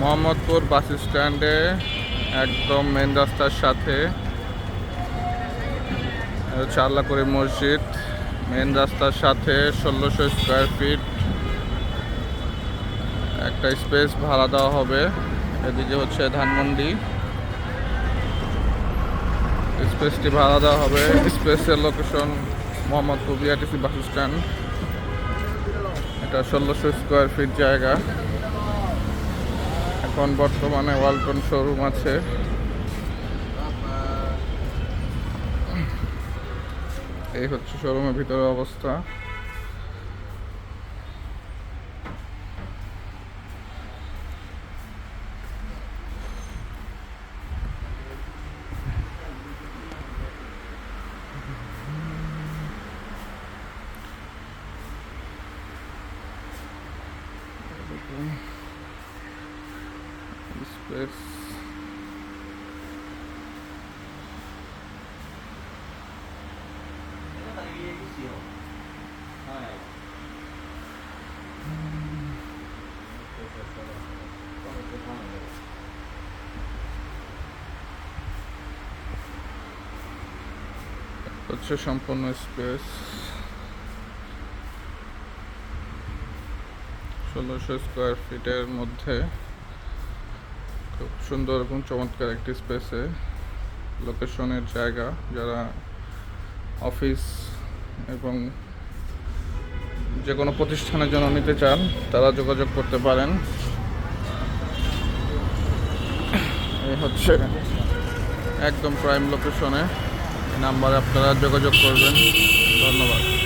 মোহাম্মদপুর বাস স্ট্যান্ডে একদম মেন রাস্তার সাথে চাল্লা করে মসজিদ। মেন রাস্তার সাথে ষোলোশো স্কোয়ার ফিট একটা স্পেস ভাড়া দেওয়া হবে। এদিকে হচ্ছে ধানমন্ডি। স্পেসটি ভাড়া দেওয়া হবে। স্পেসের location Mohammadpur BRTC bus stand এটা ষোলোশো স্কোয়ার ফিট জায়গা। এখন বর্তমানে ওয়ালটন শোরুম আছে। এই হচ্ছে শোরুমের ভিতরে অবস্থা। স্পেস হচ্ছে সম্পূর্ণ স্পেস ষোলোশো স্কোয়ার ফিটের মধ্যে। খুব সুন্দর এবং চমৎকার একটি স্পেসে লোকেশনের জায়গা যারা অফিস এবং যে কোনো প্রতিষ্ঠানের জন্য নিতে চান, তারা যোগাযোগ করতে পারেন। এই হচ্ছে একদম প্রাইম লোকেশনে নাম্বারে আপনারা যোগাযোগ করবেন। ধন্যবাদ।